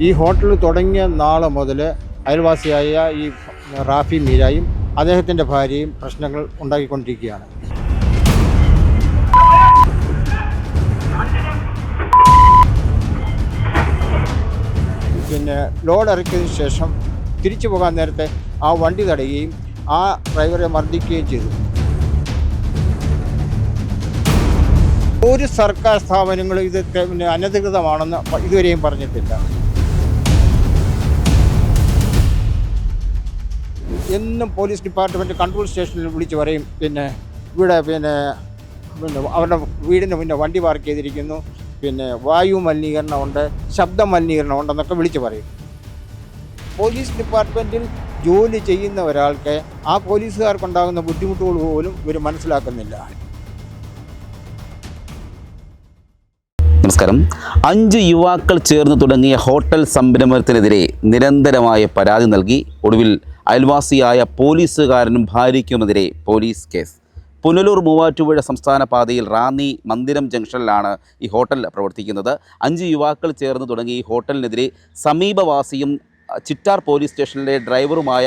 ഈ ഹോട്ടൽ തുടങ്ങിയ നാളെ മുതൽ അയൽവാസിയായ ഈ റാഫി മീരായും അദ്ദേഹത്തിന്റെ ഭാര്യയും പ്രശ്നങ്ങൾ ഉണ്ടാക്കിക്കൊണ്ടിരിക്കുകയാണ്. പിന്നെ ലോഡ് ഇറക്കിയതിന് ശേഷം തിരിച്ചു പോകാൻ നേരത്തെ ആ വണ്ടി തടയുകയും ആ ഡ്രൈവറെ മർദ്ദിക്കുകയും ചെയ്തു. ഒരു സർക്കാർ സ്ഥാപനങ്ങളും ഇത് തെ- പിന്നെ അനധികൃതമാണെന്ന് ഇതുവരെയും പറഞ്ഞിട്ടില്ല. എന്നും പോലീസ് ഡിപ്പാർട്ട്മെന്റ് കൺട്രോൾ സ്റ്റേഷനിൽ വിളിച്ച് പറയും. പിന്നെ ഇവിടെ പിന്നെ പിന്നെ അവരുടെ വീടിന് പിന്നെ വണ്ടി പാർക്ക് ചെയ്തിരിക്കുന്നു. പിന്നെ വായു മലിനീകരണമുണ്ട് ശബ്ദ മലിനീകരണം ഉണ്ടെന്നൊക്കെ വിളിച്ച് പറയും. പോലീസ് ഡിപ്പാർട്ട്മെന്റിൽ ജോലി ചെയ്യുന്ന ഒരാൾക്ക് ആ പോലീസുകാർക്കുണ്ടാകുന്ന ബുദ്ധിമുട്ടുകൾ പോലും ഇവർ മനസ്സിലാക്കുന്നില്ല. നമസ്കാരം. അഞ്ച് യുവാക്കൾ ചേർന്ന് തുടങ്ങിയ ഹോട്ടൽ സംരംഭത്തിനെതിരെ നിരന്തരമായ പരാതി നൽകി. ഒടുവിൽ അയൽവാസിയായ പോലീസുകാരനും ഭാര്യയ്ക്കുമെതിരെ പോലീസ് കേസ്. പുനലൂർ മൂവാറ്റുപുഴ സംസ്ഥാന പാതയിൽ റാന്നി മന്ദിരം ജംഗ്ഷനിലാണ് ഈ ഹോട്ടൽ പ്രവർത്തിക്കുന്നത്. അഞ്ച് യുവാക്കൾ ചേർന്ന് തുടങ്ങി ഈ ഹോട്ടലിനെതിരെ സമീപവാസിയും ചിറ്റാർ പോലീസ് സ്റ്റേഷനിലെ ഡ്രൈവറുമായ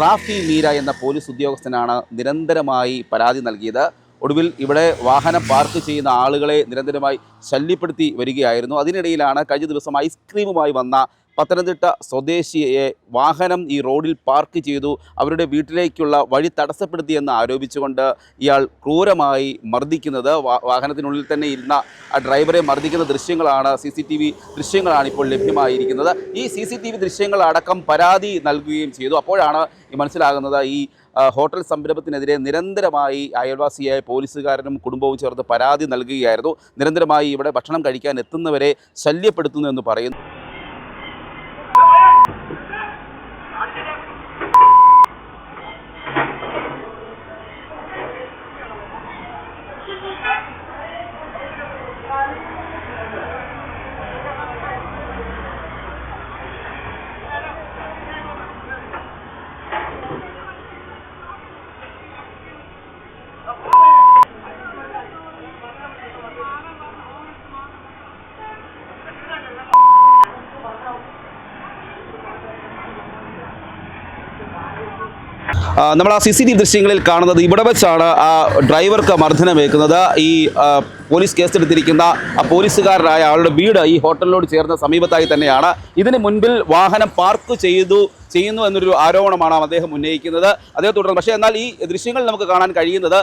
റാഫി മീര എന്ന പോലീസ് ഉദ്യോഗസ്ഥനാണ് നിരന്തരമായി പരാതി നൽകിയത്. ഒടുവിൽ ഇവിടെ വാഹനം പാർക്ക് ചെയ്യുന്ന ആളുകളെ നിരന്തരമായി ശല്യപ്പെടുത്തി വരികയായിരുന്നു. അതിനിടയിലാണ് കഴിഞ്ഞ ദിവസം ഐസ്ക്രീമുമായി വന്ന പത്തനംതിട്ട സ്വദേശിയെ വാഹനം ഈ റോഡിൽ പാർക്ക് ചെയ്തു അവരുടെ വീട്ടിലേക്കുള്ള വഴി തടസ്സപ്പെടുത്തിയെന്ന് ആരോപിച്ചുകൊണ്ട് ഇയാൾ ക്രൂരമായി മർദ്ദിക്കുന്നത്. വാഹനത്തിനുള്ളിൽ തന്നെ ഇരുന്ന ആ ഡ്രൈവറെ മർദ്ദിക്കുന്ന ദൃശ്യങ്ങളാണ് സി സി ടി വി ദൃശ്യങ്ങളാണ് ഇപ്പോൾ ലഭ്യമായിരിക്കുന്നത്. ഈ സി സി ടി വി ദൃശ്യങ്ങളടക്കം പരാതി നൽകുകയും ചെയ്തു. അപ്പോഴാണ് മനസ്സിലാകുന്നത് ഈ ഹോട്ടൽ സംരംഭത്തിനെതിരെ നിരന്തരമായി അയൽവാസിയായ പോലീസുകാരനും കുടുംബവും ചേർന്ന് പരാതി നൽകുകയായിരുന്നു. നിരന്തരമായി ഇവിടെ ഭക്ഷണം കഴിക്കാൻ എത്തുന്നവരെ ശല്യപ്പെടുത്തുന്നു എന്ന് പറയുന്നു. നമ്മൾ ആ സി സി ടി വി ദൃശ്യങ്ങളിൽ കാണുന്നത് ഇവിടെ വെച്ചാണ് ആ ഡ്രൈവർക്ക് മർദ്ദനമേക്കുന്നത് ഈ പോലീസ് കേസെടുത്തിരിക്കുന്ന ആ പോലീസുകാരനായ ആളുടെ വീട് ഈ ഹോട്ടലിനോട് ചേർന്ന സമീപത്തായി തന്നെയാണ്. ഇതിന് മുൻപിൽ വാഹനം പാർക്ക് ചെയ്തു ചെയ്യുന്നു എന്നൊരു ആരോപണമാണ് അദ്ദേഹം ഉന്നയിക്കുന്നത്. അദ്ദേഹം തുടർന്ന് പക്ഷേ എന്നാൽ ഈ ദൃശ്യങ്ങൾ നമുക്ക് കാണാൻ കഴിയുന്നത്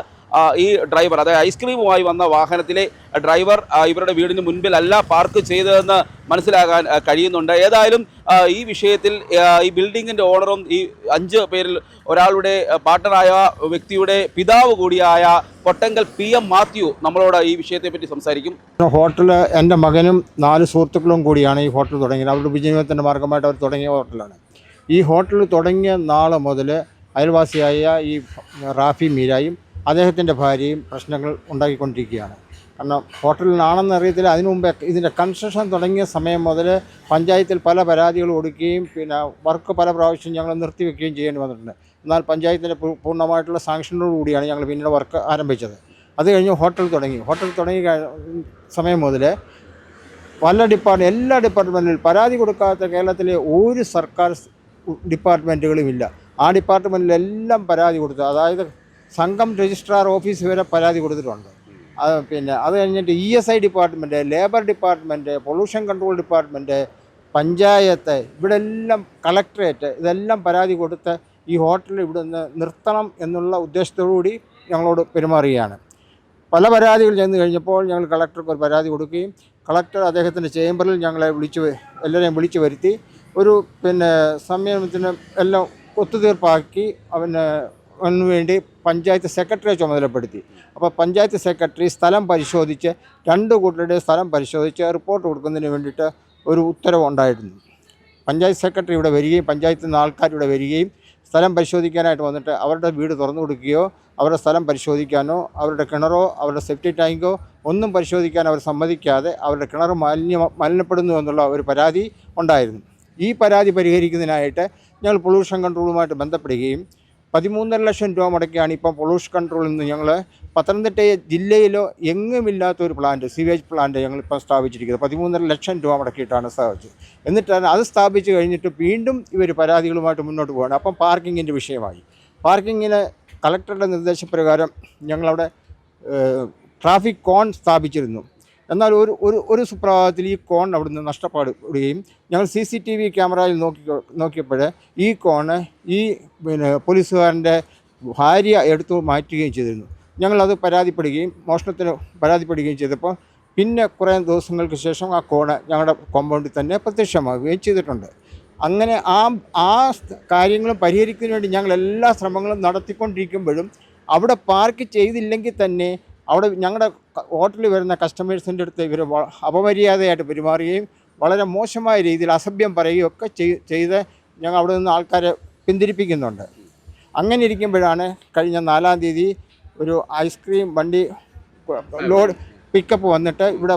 ഈ ഡ്രൈവർ അതായത് ഐസ്ക്രീമുമായി വന്ന വാഹനത്തിലെ ഡ്രൈവർ ഇവരുടെ വീടിന് മുൻപിലല്ല പാർക്ക് ചെയ്തതെന്ന് മനസ്സിലാകാൻ കഴിയുന്നുണ്ട്. ഏതായാലും ഈ വിഷയത്തിൽ ഈ ബിൽഡിങ്ങിന്റെ ഓണറും ഈ അഞ്ച് പേരിൽ ഒരാളുടെ പാർട്ണറായ വ്യക്തിയുടെ പിതാവ് കൂടിയായ കൊട്ടങ്കൽ പി എം മാത്യു നമ്മളോട് ഈ വിഷയത്തെപ്പറ്റി സംസാരിക്കും. ഹോട്ടൽ എന്റെ മകനും നാല് സുഹൃത്തുക്കളും കൂടിയാണ് ഈ ഹോട്ടൽ തുടങ്ങിയത്. അവരുടെ ഉപജീവനത്തിന്റെ മാർഗമായിട്ട് അവർ തുടങ്ങിയ ഹോട്ടലാണ്. ഈ ഹോട്ടൽ തുടങ്ങിയ നാളെ മുതൽ അയൽവാസിയായ ഈ റാഫി മീരായും അദ്ദേഹത്തിന്റെ ഭാര്യയും പ്രശ്നങ്ങൾ ഉണ്ടാക്കിക്കൊണ്ടിരിക്കുകയാണ്. കാരണം ഹോട്ടലിനാണെന്ന് അറിയത്തില്ല. അതിനു മുമ്പേ ഇതിന്റെ കൺസ്ട്രക്ഷൻ തുടങ്ങിയ സമയം മുതൽ പഞ്ചായത്തിൽ പല പരാതികൾ കൊടുക്കുകയും പിന്നെ വർക്ക് പല പ്രാവശ്യം ഞങ്ങൾ നിർത്തിവെക്കുകയും ചെയ്യേണ്ടി വന്നിട്ടുണ്ട്. എന്നാൽ പഞ്ചായത്തിന്റെ പൂർണമായിട്ടുള്ള സാങ്ഷനോട് കൂടിയാണ് ഞങ്ങൾ പിന്നീട് വർക്ക് ആരംഭിച്ചത്. അത് കഴിഞ്ഞ് ഹോട്ടൽ തുടങ്ങി. ഹോട്ടൽ തുടങ്ങി കഴി- സമയം മുതൽ പല ഡിപ്പാർട്ട്മെന്റ് എല്ലാ ഡിപ്പാർട്ട്മെന്റിലും പരാതി കൊടുക്കാത്ത കേരളത്തിലെ ഒരു സർക്കാർ ഡിപ്പാർട്ട്മെന്റുകളും ഇല്ല. ആ ഡിപ്പാർട്ട്മെന്റിലെല്ലാം പരാതി കൊടുത്തു. അതായത് സംഘം രജിസ്ട്രാർ ഓഫീസ് വരെ പരാതി കൊടുത്തിട്ടുണ്ട്. അത് പിന്നെ അത് കഴിഞ്ഞിട്ട് E S I department labour department pollution control department panchayat ഇവിടെ എല്ലാം കളക്ടറേറ്റ് ഇതെല്ലാം പരാതി കൊടുത്ത് ഈ ഹോട്ടൽ ഇവിടെ നിന്ന് നിർത്തണം എന്നുള്ള ഉദ്ദേശത്തോടുകൂടി ഞങ്ങളോട് പെരുമാറുകയാണ്. പല പരാതികൾ ചെന്ന് കഴിഞ്ഞപ്പോൾ ഞങ്ങൾ കളക്ടർക്ക് ഒരു പരാതി കൊടുക്കുകയും കളക്ടർ അദ്ദേഹത്തിന്റെ ചേംബറിൽ ഞങ്ങളെ വിളിച്ചു എല്ലാവരെയും വിളിച്ചു വരുത്തി ഒരു പിന്നെ സംയമനത്തിന് എല്ലാം ഒത്തുതീർപ്പാക്കി അവന് വേണ്ടി പഞ്ചായത്ത് സെക്രട്ടറിയെ ചുമതലപ്പെടുത്തി. അപ്പോൾ പഞ്ചായത്ത് സെക്രട്ടറി സ്ഥലം പരിശോധിച്ച് രണ്ട് കൂട്ടരുടെ സ്ഥലം പരിശോധിച്ച് റിപ്പോർട്ട് കൊടുക്കുന്നതിന് വേണ്ടിയിട്ട് ഒരു ഉത്തരവുണ്ടായിരുന്നു പഞ്ചായത്ത് സെക്രട്ടറി ഇവിടെ വരികയും പഞ്ചായത്തിൽ നിന്ന് ആൾക്കാർ ഇവിടെ വരികയും സ്ഥലം പരിശോധിക്കാനായിട്ട് വന്നിട്ട് അവരുടെ വീട് തുറന്നു കൊടുക്കുകയോ അവരുടെ സ്ഥലം പരിശോധിക്കാനോ അവരുടെ കിണറോ അവരുടെ സെഫ്റ്റി ടാങ്കോ ഒന്നും പരിശോധിക്കാൻ അവർ സമ്മതിക്കാതെ അവരുടെ കിണർ മാലിന്യ മലിനപ്പെടുന്നു എന്നുള്ള ഒരു പരാതി ഉണ്ടായിരുന്നു. ഈ പരാതി പരിഹരിക്കുന്നതിനായിട്ട് ഞങ്ങൾ പൊല്യൂഷൻ കൺട്രോളുമായിട്ട് ബന്ധപ്പെടുകയും പതിമൂന്നര ലക്ഷം രൂപ മുടക്കിയാണ് ഇപ്പം പൊള്യൂഷൻ കൺട്രോളിൽ നിന്ന് ഞങ്ങൾ പത്തനംതിട്ട ജില്ലയിലോ എങ്ങുമില്ലാത്തൊരു പ്ലാന്റ് സീവേജ് പ്ലാന്റ് ഞങ്ങളിപ്പോൾ സ്ഥാപിച്ചിരിക്കുന്നത്. പതിമൂന്നര ലക്ഷം രൂപ മുടക്കിയിട്ടാണ് സ്ഥാപിച്ചത്. എന്നിട്ടാണ് അത് സ്ഥാപിച്ച് കഴിഞ്ഞിട്ട് വീണ്ടും ഇവർ പരാതികളുമായിട്ട് മുന്നോട്ട് പോവുകയാണ്. അപ്പം പാർക്കിങ്ങിന്റെ വിഷയമായി. പാർക്കിങ്ങിന് കളക്ടറുടെ നിർദ്ദേശപ്രകാരം ഞങ്ങളവിടെ ട്രാഫിക് കോൺ സ്ഥാപിച്ചിരുന്നു. എന്നാൽ ഒരു ഒരു ഒരു സുപ്രഭാതത്തിൽ ഈ കോൺ അവിടുന്ന് നഷ്ടപ്പെടുകയും ഞങ്ങൾ സി സി ടി വി ക്യാമറയിൽ നോക്കി നോക്കിയപ്പോൾ ഈ കോണ് ഈ പിന്നെ പോലീസുകാരന്റെ ഭാര്യ എടുത്തു മാറ്റുകയും ചെയ്തിരുന്നു. ഞങ്ങളത് പരാതിപ്പെടുകയും മോഷണത്തിന് പരാതിപ്പെടുകയും ചെയ്തപ്പോൾ പിന്നെ കുറേ ദിവസങ്ങൾക്ക് ശേഷം ആ കോണ് ഞങ്ങളുടെ കോമ്പൗണ്ടിൽ തന്നെ പ്രത്യക്ഷമാവുകയും ചെയ്തിട്ടുണ്ട്. അങ്ങനെ ആ ആ കാര്യങ്ങളും പരിഹരിക്കുന്നതിന് വേണ്ടി ഞങ്ങൾ എല്ലാ ശ്രമങ്ങളും നടത്തിക്കൊണ്ടിരിക്കുമ്പോഴും അവിടെ പാർക്ക് ചെയ്തില്ലെങ്കിൽ തന്നെ അവിടെ ഞങ്ങളുടെ ഹോട്ടലിൽ വരുന്ന കസ്റ്റമേഴ്സിന്റെ അടുത്ത് ഇവർ അപമര്യാദയായിട്ട് പെരുമാറുകയും വളരെ മോശമായ രീതിയിൽ അസഭ്യം പറയുകയും ഒക്കെ ചെയ്- ചെയ്ത് ഞങ്ങൾ അവിടെ നിന്ന് ആൾക്കാരെ പിന്തിരിപ്പിക്കുന്നുണ്ട്. അങ്ങനെ ഇരിക്കുമ്പോഴാണ് കഴിഞ്ഞ നാലാം തീയതി ഒരു ഐസ്ക്രീം വണ്ടി ലോഡ് പിക്കപ്പ് വന്നിട്ട് ഇവിടെ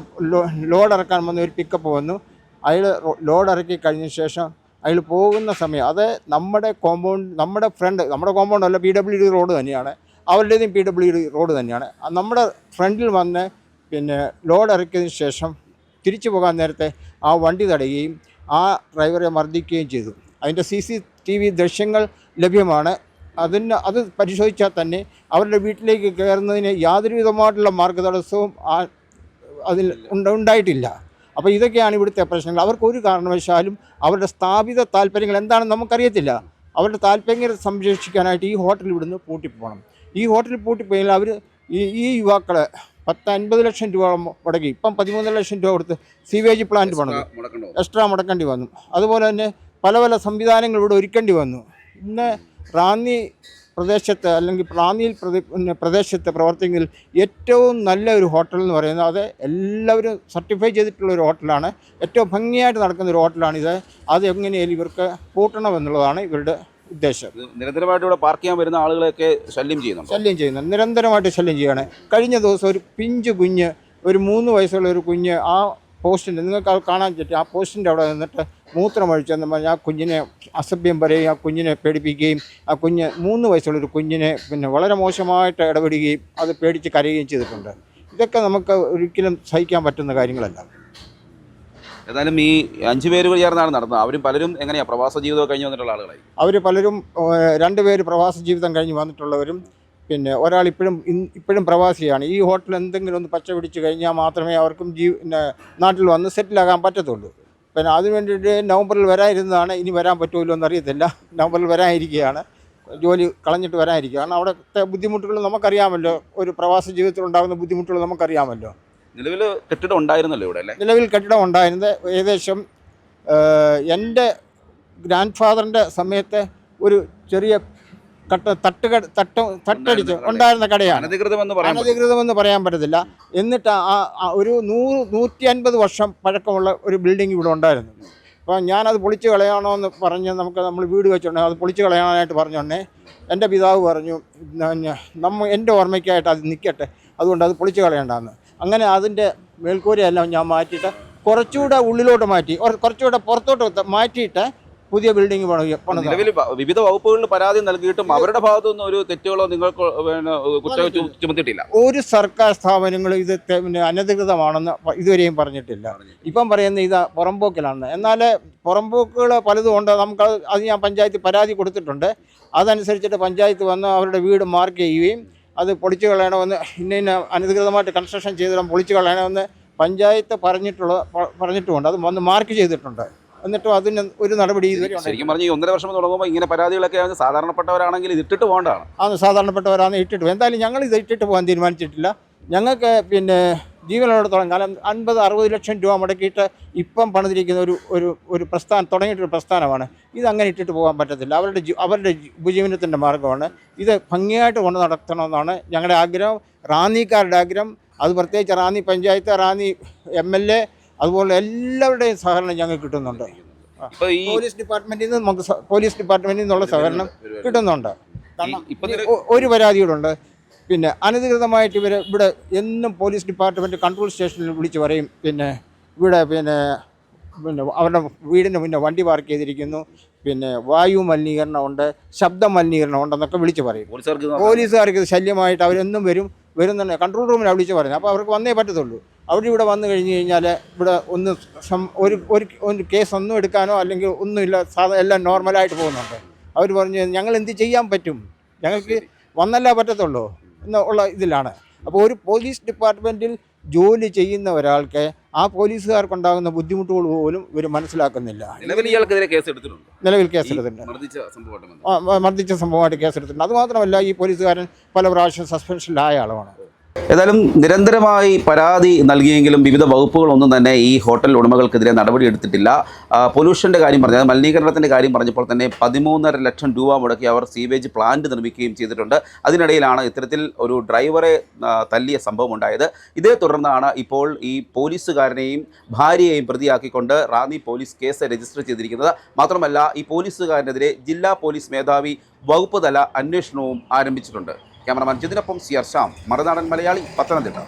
ലോഡ് ഇറക്കാൻ വന്ന ഒരു പിക്കപ്പ് വന്നു. അയാൾ ലോഡ് ഇറക്കി കഴിഞ്ഞ ശേഷം അയാൾ പോകുന്ന സമയം അത് നമ്മുടെ കോമ്പൗണ്ട് നമ്മുടെ ഫ്രണ്ട് നമ്മുടെ കോമ്പൗണ്ട് അല്ല പി ഡബ്ല്യു ഡി റോഡ് തന്നെയാണ്. അവരുടേതും പി ഡബ്ല്യു ഡി റോഡ് തന്നെയാണ്. നമ്മുടെ ഫ്രണ്ടിൽ വന്ന് പിന്നെ ലോഡ് ഇറക്കിയതിന് ശേഷം തിരിച്ചു പോകാൻ നേരത്തെ ആ വണ്ടി തടയുകയും ആ ഡ്രൈവറെ മർദ്ദിക്കുകയും ചെയ്തു. അതിന്റെ സി സി ടി വി ദൃശ്യങ്ങൾ ലഭ്യമാണ്. അതിന് അത് പരിശോധിച്ചാൽ തന്നെ അവരുടെ വീട്ടിലേക്ക് കയറുന്നതിന് യാതൊരു വിധമായിട്ടുള്ള മാർഗതടസ്സവും ആ അതിൽ ഉണ്ട് ഉണ്ടായിട്ടില്ല. അപ്പോൾ ഇതൊക്കെയാണ് ഇവിടുത്തെ പ്രശ്നങ്ങൾ. അവർക്ക് ഒരു കാരണവശാലും അവരുടെ സ്ഥാപിത താല്പര്യങ്ങൾ എന്താണെന്ന് നമുക്കറിയത്തില്ല. അവരുടെ താല്പര്യങ്ങൾ സംരക്ഷിക്കാനായിട്ട് ഈ ഹോട്ടൽ ഇവിടുന്ന് പൂട്ടിപ്പോകണം. ഈ ഹോട്ടലിൽ പൂട്ടിപ്പോയാൽ അവർ ഈ ഈ യുവാക്കളെ പത്ത് അൻപത് ലക്ഷം രൂപ മുടക്കി. ഇപ്പം പതിമൂന്ന് ലക്ഷം രൂപ കൊടുത്ത് സീവേജ് പ്ലാന്റ് പണിതു. എക്സ്ട്രാ മുടക്കേണ്ടി വന്നു. അതുപോലെ തന്നെ പല പല സംവിധാനങ്ങൾ ഇവിടെ ഒരുക്കേണ്ടി വന്നു. ഇന്ന് റാന്നി പ്രദേശത്ത് അല്ലെങ്കിൽ റാന്നിയിൽ പ്രദേശത്ത് പ്രവർത്തിക്കുന്നതിൽ ഏറ്റവും നല്ല ഒരു ഹോട്ടൽ എന്ന് പറയുന്നത് അത് എല്ലാവരും സർട്ടിഫൈ ചെയ്തിട്ടുള്ള ഒരു ഹോട്ടലാണ്. ഏറ്റവും ഭംഗിയായിട്ട് നടക്കുന്ന ഒരു ഹോട്ടലാണിത്. അത് എങ്ങനെയായാലും ഇവർക്ക് പൂട്ടണമെന്നുള്ളതാണ് ഇവരുടെ ഉദ്ദേശം. നിരന്തരമായിട്ട് ഇവിടെ പാർക്ക് ചെയ്യാൻ വരുന്ന ആളുകളെയൊക്കെ ശല്യം ചെയ്യുന്നുണ്ട്? ശല്യം ചെയ്യുന്നുണ്ട് നിരന്തരമായിട്ട് ശല്യം ചെയ്യുകയാണ്. കഴിഞ്ഞ ദിവസം ഒരു പിഞ്ച് കുഞ്ഞ് ഒരു മൂന്ന് വയസ്സുള്ള ഒരു കുഞ്ഞ് ആ പോസ്റ്റിന്റെ നിങ്ങൾക്ക് അത് കാണാൻ പറ്റും. ആ പോസ്റ്റിന്റെ അവിടെ നിന്നിട്ട് മൂത്രമൊഴിച്ചെന്ന് പറഞ്ഞാൽ ആ കുഞ്ഞിനെ അസഭ്യം പറയുകയും ആ കുഞ്ഞിനെ പേടിപ്പിക്കുകയും ആ കുഞ്ഞ് മൂന്ന് വയസ്സുള്ള ഒരു കുഞ്ഞിനെ പിന്നെ വളരെ മോശമായിട്ട് ഇടപെടുകയും അത് പേടിച്ച് കരയുകയും ചെയ്തിട്ടുണ്ട്. ഇതൊക്കെ നമുക്ക് ഒരിക്കലും സഹിക്കാൻ പറ്റുന്ന കാര്യങ്ങളല്ല. ഏതായാലും ഈ അഞ്ചു പേര് ചേർന്നാണ് നടന്നത്. അവരും പലരും എങ്ങനെയാണ് പ്രവാസ ജീവിതം കഴിഞ്ഞ് വന്നിട്ടുള്ള ആളുകളായി അവർ പലരും രണ്ടുപേര് പ്രവാസ ജീവിതം കഴിഞ്ഞ് വന്നിട്ടുള്ളവരും പിന്നെ ഒരാൾ ഇപ്പോഴും ഇപ്പോഴും പ്രവാസിയാണ്. ഈ ഹോട്ടൽ എന്തെങ്കിലും ഒന്ന് പച്ച പിടിച്ച് കഴിഞ്ഞാൽ മാത്രമേ അവർക്കും ജീ പിന്നെ നാട്ടിൽ വന്ന് സെറ്റിലാകാൻ പറ്റത്തുള്ളൂ. പിന്നെ അതിന് വേണ്ടിയിട്ട് നവംബറിൽ വരാതിരുന്നതാണ് ഇനി വരാൻ പറ്റുമല്ലോ എന്നറിയത്തില്ല നവംബറിൽ വരാനിരിക്കുകയാണ്. ജോലി കളഞ്ഞിട്ട് വരാനിരിക്കുകയാണ്. അവിടുത്തെ ബുദ്ധിമുട്ടുകൾ നമുക്കറിയാമല്ലോ. ഒരു പ്രവാസ ജീവിതത്തിൽ ഉണ്ടാകുന്ന ബുദ്ധിമുട്ടുകൾ നമുക്കറിയാമല്ലോ. നിലവിൽ കെട്ടിടം ഉണ്ടായിരുന്നല്ലോ ഇവിടെ അല്ലേ? നിലവിൽ കെട്ടിടം ഉണ്ടായിരുന്നത് ഏകദേശം എന്റെ ഗ്രാൻഡ് ഫാദറിന്റെ സമയത്ത് ഒരു ചെറിയ കട്ട തട്ടുക തട്ട് തട്ടടിച്ച് ഉണ്ടായിരുന്ന കടയാണ്. അനധികൃതമെന്ന് പറയാൻ പറ്റത്തില്ല. എന്നിട്ട് ആ ഒരു നൂറ് നൂറ്റി അൻപത് വർഷം പഴക്കമുള്ള ഒരു ബിൽഡിംഗ് ഇവിടെ ഉണ്ടായിരുന്നു. അപ്പോൾ ഞാനത് പൊളിച്ച് കളയണോ എന്ന് പറഞ്ഞ് നമുക്ക് നമ്മൾ വീട് വെച്ചോണ്ടേ അത് പൊളിച്ച് കളയാനായിട്ട് പറഞ്ഞോണ്ടേ എന്റെ പിതാവ് പറഞ്ഞു "ന- നമ്മ എന്റെ ഓർമ്മയ്ക്കായിട്ട് അത് നിൽക്കട്ടെ. അതുകൊണ്ട് അത് പൊളിച്ച് കളയണ്ടെന്ന്. അങ്ങനെ അതിന്റെ മേൽക്കൂരയെല്ലാം ഞാൻ മാറ്റിയിട്ട് കുറച്ചുകൂടെ ഉള്ളിലോട്ട് മാറ്റി കുറച്ചുകൂടെ പുറത്തോട്ട് മാറ്റിയിട്ട് പുതിയ ബിൽഡിംഗ് പണിയ നിലവിൽ വിവിധ വകുപ്പുകളിൽ പരാതി നൽകിയിട്ടും അവരുടെ ഭാഗത്തുനിന്ന് ഒരു തെറ്റുകളോ നിങ്ങൾക്ക് കുറ്റം ചുമത്തിയിട്ടില്ല? ഒരു സർക്കാർ സ്ഥാപനങ്ങളും ഇത് പിന്നെ അനധികൃതമാണെന്ന് ഇതുവരെയും പറഞ്ഞിട്ടില്ല. ഇപ്പം പറയുന്ന ഇത് പുറമ്പോക്കിലാണ് എന്നാൽ പുറമ്പോക്കുകൾ പലതും ഉണ്ട്. നമുക്ക് അത് ഞാൻ പഞ്ചായത്ത് പരാതി കൊടുത്തിട്ടുണ്ട്. അതനുസരിച്ചിട്ട് പഞ്ചായത്ത് വന്ന് അവരുടെ വീട് മാർക്ക് ചെയ്യുകയും അത് പൊളിച്ചു കളയണമെന്ന് ഇന്ന ഇന്ന അനധികൃതമായിട്ട് കൺസ്ട്രക്ഷൻ ചെയ്തിടം പൊളിച്ചു കളയണമെന്ന് പഞ്ചായത്ത് പറഞ്ഞിട്ടുള്ള പറഞ്ഞിട്ടുമുണ്ട്. അത് വന്ന് മാർക്ക് ചെയ്തിട്ടുണ്ട്. എന്നിട്ടും അതിന് ഒരു നടപടി ശരിക്കും പറഞ്ഞു ഈ ഒന്നര വർഷം തുടങ്ങുമ്പോൾ ഇങ്ങനെ പരാതികളൊക്കെ ആണ് സാധാരണപ്പെട്ടവരാണെങ്കിൽ ഇത് ഇട്ടിട്ട് പോകേണ്ടതാണ്. ആണ് സാധാരണപ്പെട്ടവരാണ് ഇട്ടിട്ട് പോകും. എന്തായാലും ഞങ്ങൾ ഇത് ഇട്ടിട്ട് പോകാൻ തീരുമാനിച്ചിട്ടില്ല. ഞങ്ങൾക്ക് പിന്നെ ജീവനോടത്തോളം കാലം അൻപത് അറുപത് ലക്ഷം രൂപ മുടക്കിയിട്ട് ഇപ്പം പണിതിരിക്കുന്ന ഒരു ഒരു ഒരു പ്രസ്ഥാനം തുടങ്ങിയിട്ടൊരു പ്രസ്ഥാനമാണ്. ഇതങ്ങനെ അങ്ങനെ ഇട്ടിട്ട് പോകാൻ പറ്റത്തില്ല. അവരുടെ അവരുടെ ഉപജീവനത്തിന്റെ മാർഗമാണ്. ഇത് ഭംഗിയായിട്ട് കൊണ്ട് നടത്തണമെന്നാണ് ഞങ്ങളുടെ ആഗ്രഹം. റാന്നിക്കാരുടെ ആഗ്രഹം. അത് പ്രത്യേകിച്ച് Ranni panchayat Ranni M L A അതുപോലെ എല്ലാവരുടെയും സഹകരണം ഞങ്ങൾക്ക് കിട്ടുന്നുണ്ട്. പോലീസ് ഡിപ്പാർട്ട്മെന്റിൽ നിന്ന് നമുക്ക് പോലീസ് ഡിപ്പാർട്ട്മെന്റിൽ നിന്നുള്ള സഹകരണം കിട്ടുന്നുണ്ട്. കാരണം ഒരു പരാതികളുണ്ട് പിന്നെ അനധികൃതമായിട്ട് ഇവർ ഇവിടെ എന്നും പോലീസ് ഡിപ്പാർട്ട്മെന്റ് കൺട്രോൾ സ്റ്റേഷനിൽ വിളിച്ച് പറയും. പിന്നെ ഇവിടെ പിന്നെ പിന്നെ അവരുടെ വീടിന്റെ മുന്നേ വണ്ടി പാർക്ക് ചെയ്തിരിക്കുന്നു. പിന്നെ വായു മലിനീകരണം ഉണ്ട് ശബ്ദ മലിനീകരണം ഉണ്ടെന്നൊക്കെ വിളിച്ച് പറയും. പോലീസുകാർക്ക് ശല്യമായിട്ട് അവരെന്നും വരും വരുന്ന കൺട്രോൾ റൂമിലാണ് വിളിച്ച് പറയുന്നത്. അപ്പോൾ അവർക്ക് വന്നേ പറ്റത്തുള്ളൂ. അവർ ഇവിടെ വന്നു കഴിഞ്ഞ് കഴിഞ്ഞാൽ ഇവിടെ ഒന്ന് ഒരു ഒരു ഒരു കേസ് ഒന്നും എടുക്കാനോ അല്ലെങ്കിൽ ഒന്നുമില്ല സാധാ എല്ലാം നോർമലായിട്ട് പോകുന്നുണ്ട്. അവർ പറഞ്ഞു ഞങ്ങൾ എന്ത് ചെയ്യാൻ പറ്റും? ഞങ്ങൾക്ക് വന്നല്ലേ പറ്റത്തുള്ളൂ. ഉള്ള ഇതിലാണ്. അപ്പോൾ ഒരു പോലീസ് ഡിപ്പാർട്ട്മെന്റിൽ ജോലി ചെയ്യുന്ന ഒരാൾക്ക് ആ പോലീസുകാർക്കുണ്ടാകുന്ന ബുദ്ധിമുട്ടുകൾ പോലും ഇവർ മനസ്സിലാക്കുന്നില്ല. നിലവിൽ കേസെടുത്തിട്ടുണ്ട്. മർദ്ദിച്ച സംഭവമായിട്ട് കേസെടുത്തിട്ടുണ്ട്. അതുമാത്രമല്ല ഈ പോലീസുകാരൻ പല പ്രാവശ്യം സസ്പെൻഷനിലായ ആളുമാണ് ഏതായാലും നിരന്തരമായി പരാതി നൽകിയെങ്കിലും വിവിധ വകുപ്പുകളൊന്നും തന്നെ ഈ ഹോട്ടൽ ഉടമകൾക്കെതിരെ നടപടി എടുത്തിട്ടില്ല. പൊല്യൂഷന്റെ കാര്യം പറഞ്ഞത് മലിനീകരണത്തിന്റെ കാര്യം പറഞ്ഞപ്പോൾ തന്നെ പതിമൂന്നര ലക്ഷം രൂപ മുടക്കി അവർ സീവേജ് പ്ലാന്റ് നിർമ്മിക്കുകയും ചെയ്തിട്ടുണ്ട്. അതിനിടയിലാണ് ഇത്തരത്തിൽ ഒരു ഡ്രൈവറെ തല്ലിയ സംഭവം ഉണ്ടായത്. ഇതേ തുടർന്നാണ് ഇപ്പോൾ ഈ പോലീസുകാരനെയും ഭാര്യയെയും പ്രതിയാക്കിക്കൊണ്ട് റാന്നി പോലീസ് കേസ് രജിസ്റ്റർ ചെയ്തിരിക്കുന്നത്. മാത്രമല്ല ഈ പോലീസുകാരനെതിരെ ജില്ലാ പോലീസ് മേധാവി വകുപ്പ് തല അന്വേഷണവും ആരംഭിച്ചിട്ടുണ്ട്. ക്യാമറമാൻ ജിതിനൊപ്പം സി ആർ മറുനാടൻ മലയാളി പത്തനംതിട്ട.